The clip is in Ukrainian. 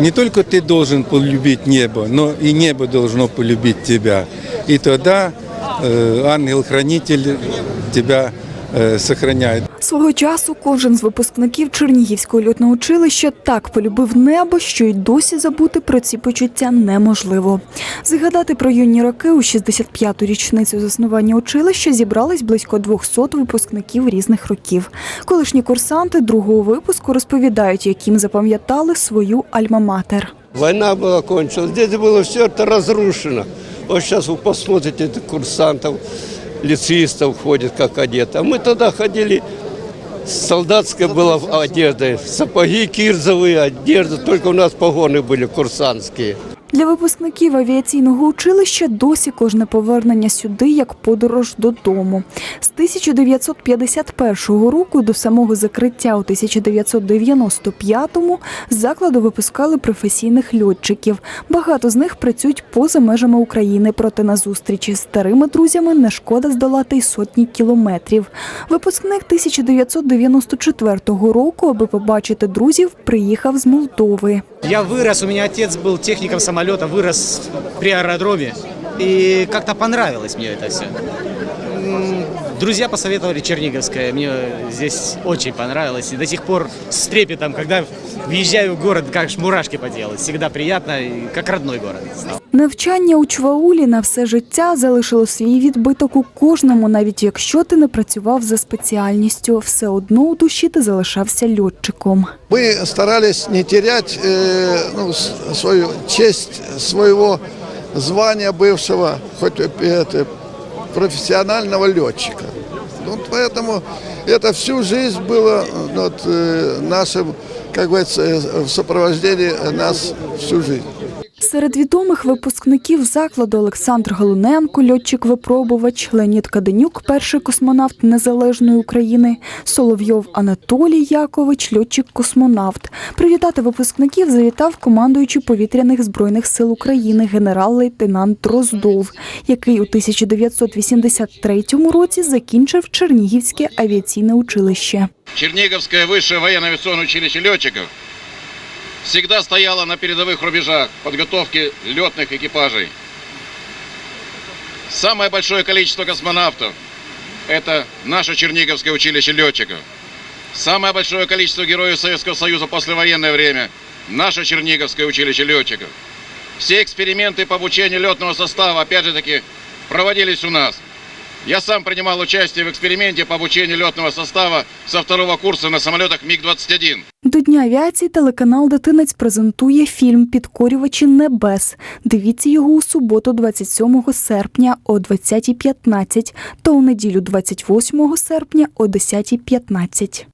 не только ты должен полюбить небо, но и небо должно полюбить тебя. И тогда э, ангел-хранитель тебя э, сохраняет. Свого часу кожен з випускників Чернігівського льотного училища так полюбив небо, що й досі забути про ці почуття неможливо. Згадати про юні роки у 65-ту річницю заснування училища зібрались близько 200 випускників різних років. Колишні курсанти другого випуску розповідають, яким запам'ятали свою альма-матер. Война была кончилась, здесь было все это разрушено. Вот сейчас вы посмотрите, это курсантов, лицеистов ходит как одеты. А мы тогда ходили, солдатская была одежда, сапоги кирзовые, одежда, только у нас погоны были курсантские. Для випускників авіаційного училища досі кожне повернення сюди як подорож додому. З 1951 року до самого закриття у 1995-му з закладу випускали професійних льотчиків. Багато з них працюють поза межами України, проте на зустрічі з старими друзями не шкода здолати й сотні кілометрів. Випускник 1994 року, аби побачити друзів, приїхав з Молдови. Я вырос, у меня отец был техником самолета, вырос при аэродроме. И как-то понравилось мне это все. Друзья посоветовали Черниговское, мне здесь очень понравилось. И до сих пор с трепетом, когда въезжаю в город, как ж мурашки по телу. Всегда приятно, и как родной город стал. Навчання у Чваулі на все життя залишило свій відбиток у кожному, навіть якщо ти не працював за спеціальністю, все одно у душі ти залишався льотчиком. Мы старались не терять э, ну, с- свою честь своего звания бывшего, хоть и это, профессионального летчика. Вот поэтому это всю жизнь было ну, вот, э, нашим, как говорится, э, в сопровождении нас всю жизнь. Серед відомих випускників закладу Олександр Галуненко, льотчик-випробувач, Леонід Каденюк, перший космонавт Незалежної України, Соловйов Анатолій Якович, льотчик-космонавт. Привітати випускників завітав командуючий повітряних збройних сил України генерал-лейтенант Дроздов, який у 1983 році закінчив Чернігівське авіаційне училище. Черниговское высшее военно-авиационное училище летчиков всегда стояло на передовых рубежах подготовки летных экипажей. Самое большое количество космонавтов – это наше Черниговское училище летчиков. Самое большое количество героев Советского Союза послевоенное время – наше Черниговское училище летчиков. Все эксперименты по обучению летного состава, опять же таки, проводились у нас. Я сам принимал участие в эксперименте по обучению летного состава со второго курса на самолетах МиГ-21. До Дня авіації телеканал Дитинець презентує фільм Підкорювачі небес. Дивіться його у суботу, 27 серпня о 20.15 та у неділю 28 серпня о 10.15.